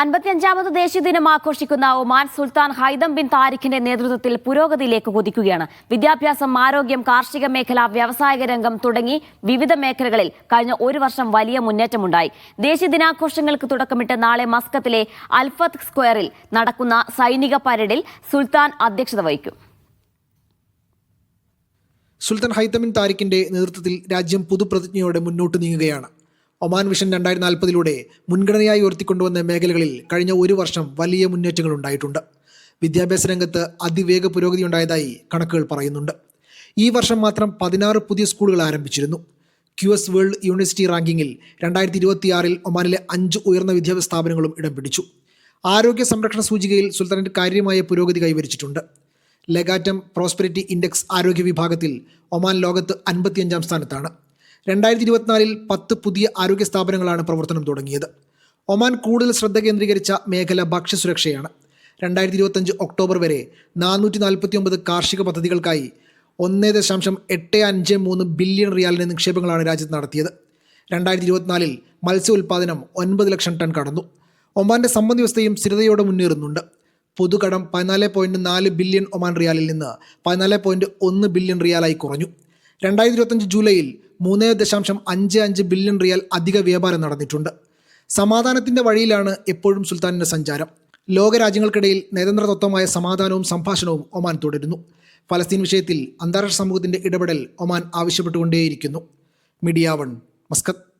അൻപത്തിയഞ്ചാമത് ദേശീയ ദിനം ആഘോഷിക്കുന്ന ഒമാൻ സുൽത്താൻ ഹൈദം ബിൻ താരിഖിന്റെ നേതൃത്വത്തിൽ പുരോഗതിയിലേക്ക് കുതിക്കുകയാണ്. വിദ്യാഭ്യാസം ആരോഗ്യം കാർഷിക മേഖല വ്യാവസായിക രംഗം തുടങ്ങി വിവിധ മേഖലകളിൽ കഴിഞ്ഞ ഒരു വർഷം വലിയ മുന്നേറ്റമുണ്ടായി. ദേശീയ ദിനാഘോഷങ്ങൾക്ക് തുടക്കമിട്ട് നാളെ മസ്കത്തിലെ അൽഫത്ത് സ്ക്വയറിൽ നടക്കുന്ന സൈനിക പരേഡിൽ സുൽത്താൻ അധ്യക്ഷത വഹിക്കും. സുൽത്താൻ ഹൈത്തമിൻ താരിഖിന്റെ നേതൃത്വത്തിൽ രാജ്യം പുതുപ്രതിജ്ഞയോടെ മുന്നോട്ട് നീങ്ങുകയാണ്. ഒമാൻ വിഷൻ രണ്ടായിരത്തി നാൽപ്പതിലൂടെ മുൻഗണനയായി ഉയർത്തിക്കൊണ്ടുവന്ന മേഖലകളിൽ കഴിഞ്ഞ ഒരു വർഷം വലിയ മുന്നേറ്റങ്ങൾ ഉണ്ടായിട്ടുണ്ട്. വിദ്യാഭ്യാസ രംഗത്ത് അതിവേഗ പുരോഗതി ഉണ്ടായതായി കണക്കുകൾ പറയുന്നുണ്ട്. ഈ വർഷം മാത്രം പതിനാറ് പുതിയ സ്കൂളുകൾ ആരംഭിച്ചിരുന്നു. ക്യു എസ് വേൾഡ് യൂണിവേഴ്സിറ്റി റാങ്കിങ്ങിൽ രണ്ടായിരത്തി ഇരുപത്തിയാറിൽ ഒമാനിലെ അഞ്ച് ഉയർന്ന വിദ്യാഭ്യാസ സ്ഥാപനങ്ങളും ഇടം പിടിച്ചു. ആരോഗ്യ സംരക്ഷണ സൂചികയിൽ സുൽത്താനറ്റ് കാര്യമായ പുരോഗതി കൈവരിച്ചിട്ടുണ്ട്. ലെഗാറ്റം പ്രോസ്പെരിറ്റി ഇൻഡെക്സ് ആരോഗ്യ വിഭാഗത്തിൽ ഒമാൻ ലോകത്ത് അൻപത്തിയഞ്ചാം സ്ഥാനത്താണ്. രണ്ടായിരത്തി ഇരുപത്തിനാലിൽ പത്ത് പുതിയ ആരോഗ്യ സ്ഥാപനങ്ങളാണ് പ്രവർത്തനം തുടങ്ങിയത്. ഒമാൻ കൂടുതൽ ശ്രദ്ധ കേന്ദ്രീകരിച്ച മേഖല ഭക്ഷ്യസുരക്ഷയാണ് രണ്ടായിരത്തി ഇരുപത്തഞ്ച് ഒക്ടോബർ വരെ നാനൂറ്റി നാൽപ്പത്തി ഒമ്പത് കാർഷിക പദ്ധതികൾക്കായി ഒന്ന് ദശാംശം എട്ട് അഞ്ച് മൂന്ന് ബില്യൺ റിയാലിന്റെ നിക്ഷേപങ്ങളാണ് രാജ്യത്ത് നടത്തിയത്. രണ്ടായിരത്തി ഇരുപത്തിനാലിൽ മത്സ്യ ഉൽപ്പാദനം ഒൻപത് ലക്ഷം ടൺ കടന്നു. ഒമാന്റെ സമ്പദ് വ്യവസ്ഥയും സ്ഥിരതയോടെ മുന്നേറുന്നുണ്ട്. പൊതുകടം പതിനാല് പോയിന്റ് നാല് ബില്യൺ ഒമാൻ റിയാലിൽ നിന്ന് പതിനാല് പോയിന്റ് ഒന്ന് ബില്യൺ റിയാലായി കുറഞ്ഞു. രണ്ടായിരത്തി ഇരുപത്തഞ്ച് ജൂലൈയിൽ മൂന്ന് ദശാംശം അഞ്ച് അഞ്ച് ബില്യൺ റിയാൽ അധിക വ്യാപാരം നടന്നിട്ടുണ്ട്. സമാധാനത്തിന്റെ വഴിയിലാണ് എപ്പോഴും സുൽത്താനിന്റെ സഞ്ചാരം. ലോകരാജ്യങ്ങൾക്കിടയിൽ നയതന്ത്രതത്വമായ സമാധാനവും സംഭാഷണവും ഒമാൻ തുടരുന്നു. ഫലസ്തീൻ വിഷയത്തിൽ അന്താരാഷ്ട്ര സമൂഹത്തിന്റെ ഇടപെടൽ ഒമാൻ ആവശ്യപ്പെട്ടുകൊണ്ടേയിരിക്കുന്നു. Media one Muscat.